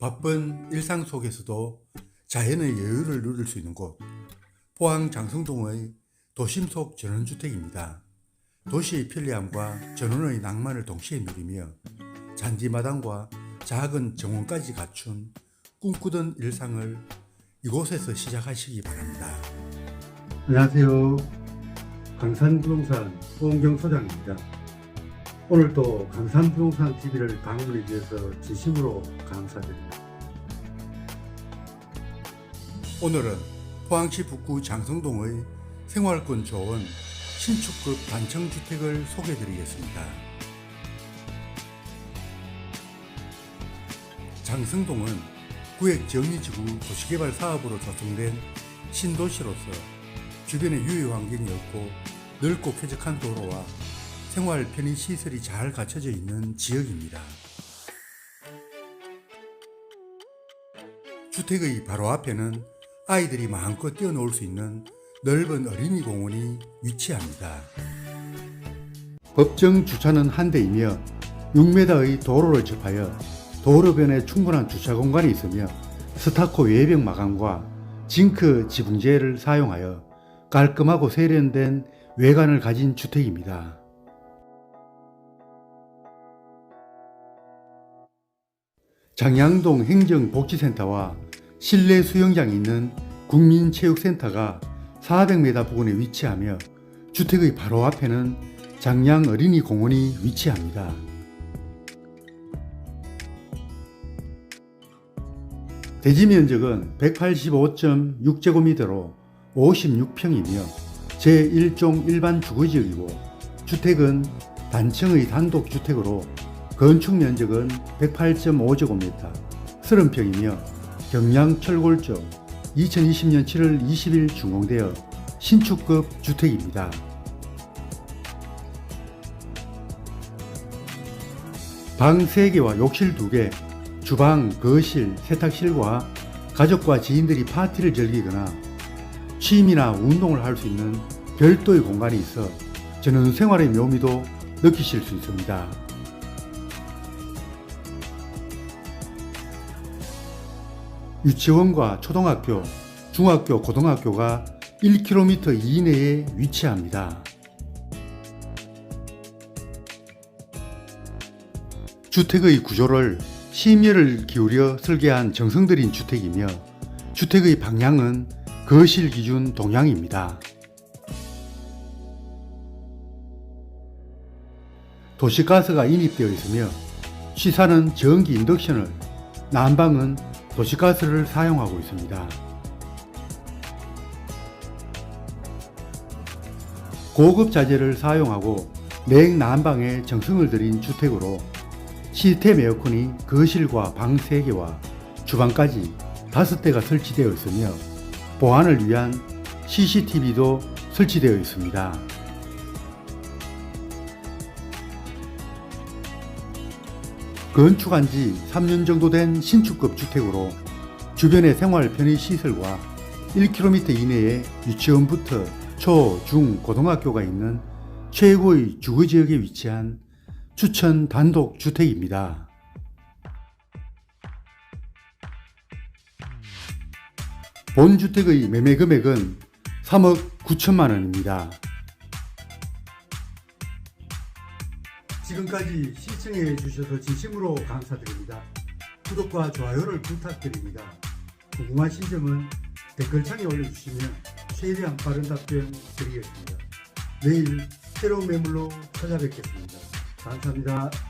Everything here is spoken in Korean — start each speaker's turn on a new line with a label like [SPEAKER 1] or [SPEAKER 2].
[SPEAKER 1] 바쁜 일상 속에서도 자연의 여유를 누릴 수 있는 곳 포항 장성동의 도심 속 전원주택입니다. 도시의 편리함과 전원의 낭만을 동시에 누리며 잔디마당과 작은 정원까지 갖춘 꿈꾸던 일상을 이곳에서 시작하시기 바랍니다. 안녕하세요. 강산부동산 호은경 소장입니다. 오늘도 강산부동산 TV를 방문해 주셔서 진심으로 감사드립니다. 오늘은 포항시 북구 장성동의 생활권 좋은 신축급 단층주택을 소개해 드리겠습니다. 장성동은 구획 정리지구 도시개발 사업으로 조성된 신도시로서 주변에 유해 환경이 없고 넓고 쾌적한 도로와 생활 편의 시설이 잘 갖춰져 있는 지역입니다. 주택의 바로 앞에는 아이들이 마음껏 뛰어놀 수 있는 넓은 어린이 공원이 위치합니다. 법정 주차는 한 대이며 6m의 도로를 접하여 도로변에 충분한 주차 공간이 있으며 스타코 외벽 마감과 징크 지붕재를 사용하여 깔끔하고 세련된 외관을 가진 주택입니다. 장양동 행정복지센터와 실내 수영장이 있는 국민체육센터가 400m 부근에 위치하며 주택의 바로 앞에는 장양 어린이 공원이 위치합니다. 대지 면적은 185.6제곱미터로 56평이며 제1종 일반 주거지역이고 주택은 단층의 단독주택으로 건축 면적은 108.5제곱미터 30평이며 경량 철골조 2020년 7월 20일 준공되어 신축급 주택입니다. 방 3개와 욕실 2개, 주방, 거실, 세탁실과 가족과 지인들이 파티를 즐기거나 취미나 운동을 할 수 있는 별도의 공간이 있어 저는 생활의 묘미도 느끼실 수 있습니다. 유치원과 초등학교, 중학교, 고등학교가 1km 이내에 위치합니다. 주택의 구조를 심혈을 기울여 설계한 정성 들인 주택이며 주택의 방향은 거실 기준 동향입니다. 도시가스가 인입되어 있으며 시사는 전기 인덕션을, 난방은 도시가스를 사용하고 있습니다. 고급 자재를 사용하고 냉난방에 정성을 들인 주택으로 시스템 에어컨이 거실과 방 3개와 주방까지 5대가 설치되어 있으며 보안을 위한 CCTV도 설치되어 있습니다. 건축한 지 3년 정도 된 신축급 주택으로 주변의 생활 편의 시설과 1km 이내에 유치원부터 초, 중, 고등학교가 있는 최고의 주거 지역에 위치한 추천 단독 주택입니다. 본 주택의 매매 금액은 3억 9천만 원입니다. 지금까지 시청해 주셔서 진심으로 감사드립니다. 구독과 좋아요를 부탁드립니다. 궁금하신 점은 댓글창에 올려주시면 최대한 빠른 답변 드리겠습니다. 내일 새로운 매물로 찾아뵙겠습니다. 감사합니다.